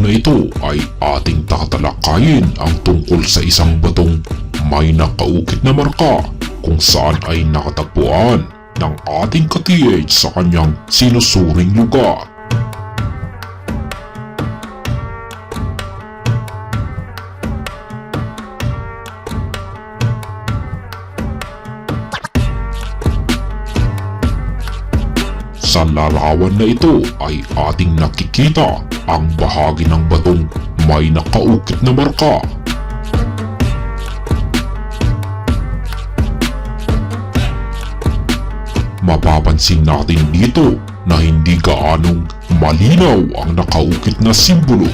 na ito ay ating tatalakayin ang tungkol sa isang batong may nakaukit na marka kung saan ay nakatagpuan ng ating ka-TH sa kanyang sinusuring lugar. Sa larawan na ito ay ating nakikita ang bahagi ng batong may nakaukit na marka. Mapapansin natin dito na hindi gaanong malinaw ang nakaukit na simbolo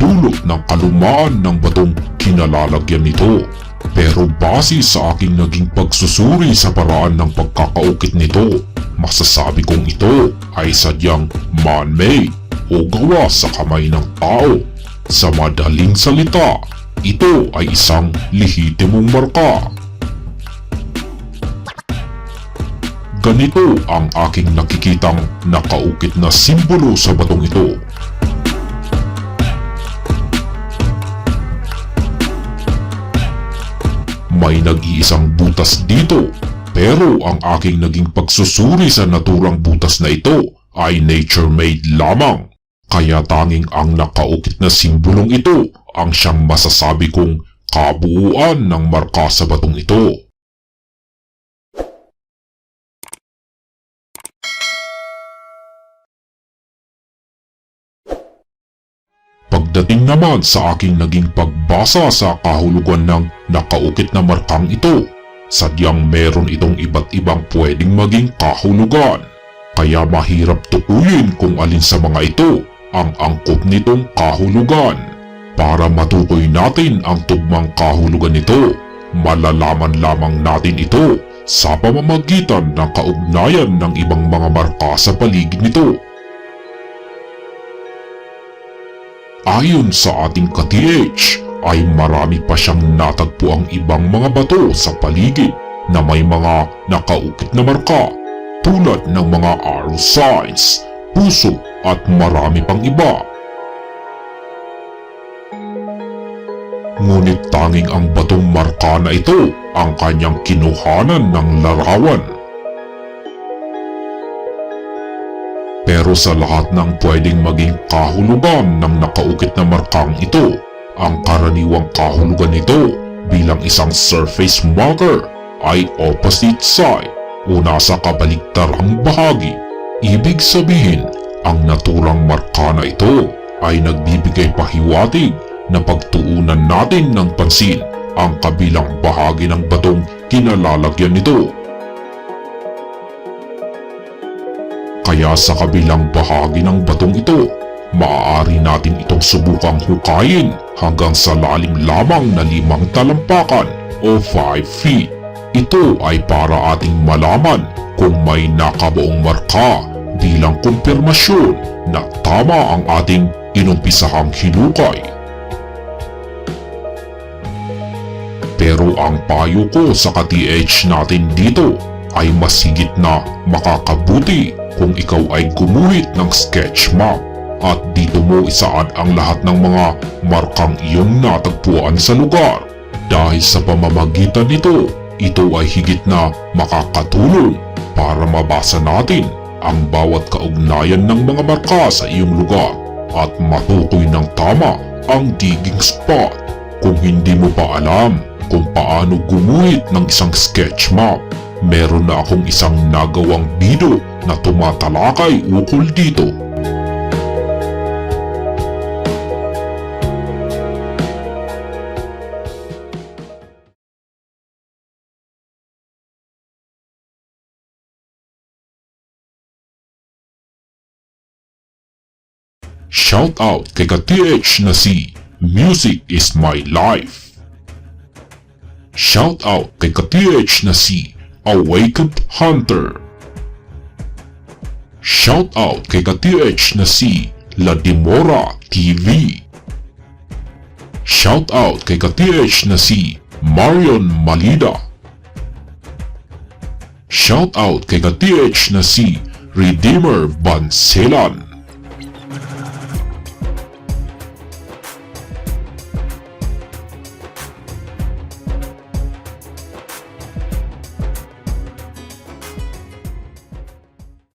dulot ng kalumaan ng batong kinalalagyan nito. Pero base sa aking naging pagsusuri sa paraan ng pagkakaukit nito, masasabi kong ito ay sadyang man-made o gawa sa kamay ng tao. Sa madaling salita, ito ay isang lehitimong marka. Ganito ang aking nakikitang nakaukit na simbolo sa batong ito. May nag-iisang butas dito pero ang aking naging pagsusuri sa naturang butas na ito ay nature-made lamang. Kaya tanging ang nakaukit na simbolong ito ang siyang masasabi kong kabuuan ng marka sa batong ito. Pagdating naman sa aking naging pagbasa sa kahulugan ng nakaukit na markang ito, sadyang meron itong iba't ibang pwedeng maging kahulugan. Kaya mahirap tukuyin kung alin sa mga ito ang angkop nitong kahulugan. Para matukoy natin ang tugmang kahulugan nito, malalaman lamang natin ito sa pamamagitan ng kaugnayan ng ibang mga marka sa paligid nito. Ayon sa ating ka-TH, ay marami pa siyang natagpo ang ibang mga bato sa paligid na may mga nakaukit na marka tulad ng mga arrow signs, puso at marami pang iba. Ngunit tanging ang batong marka na ito ang kanyang kinuhanan ng larawan. Pero sa lahat ng pwedeng maging kahulugan ng nakaukit na markang ito, ang karaniwang kahulugan nito bilang isang surface marker ay opposite side o nasa kabaligtarang bahagi. Ibig sabihin, ang naturang marka na ito ay nagbibigay pahiwatig na pagtuunan natin ng pansin ang kabilang bahagi ng batong kinalalagyan nito. Kaya sa kabilang bahagi ng batong ito, maaari natin itong subukang hukayin hanggang sa lalim lamang na limang talampakan o 5 feet. Ito ay para ating malaman kung may nakabuong marka bilang kumpirmasyon na tama ang ating inumpisahang hinukay. Pero ang payo ko sa ka-TH natin dito ay mas na makakabuti kung ikaw ay gumuhit ng sketch map at dito mo isaad ang lahat ng mga markang iyong natagpuan sa lugar. Dahil sa pamamagitan nito, ito ay higit na makakatulong para mabasa natin ang bawat kaugnayan ng mga marka sa iyong lugar at matukoy ng tama ang digging spot. Kung hindi mo pa alam kung paano gumuhit ng isang sketch map, meron na akong isang nagawang video na tumatalakay ukol dito. Shout out kay ka-TH na si Music is my life. Shout out kay ka-TH na si Awakened Hunter. Shout out kay ka-TH na si Ladimora TV. Shout out kay ka-TH na si Marion Malida. Shout out kay ka-TH na si Redeemer Banselan.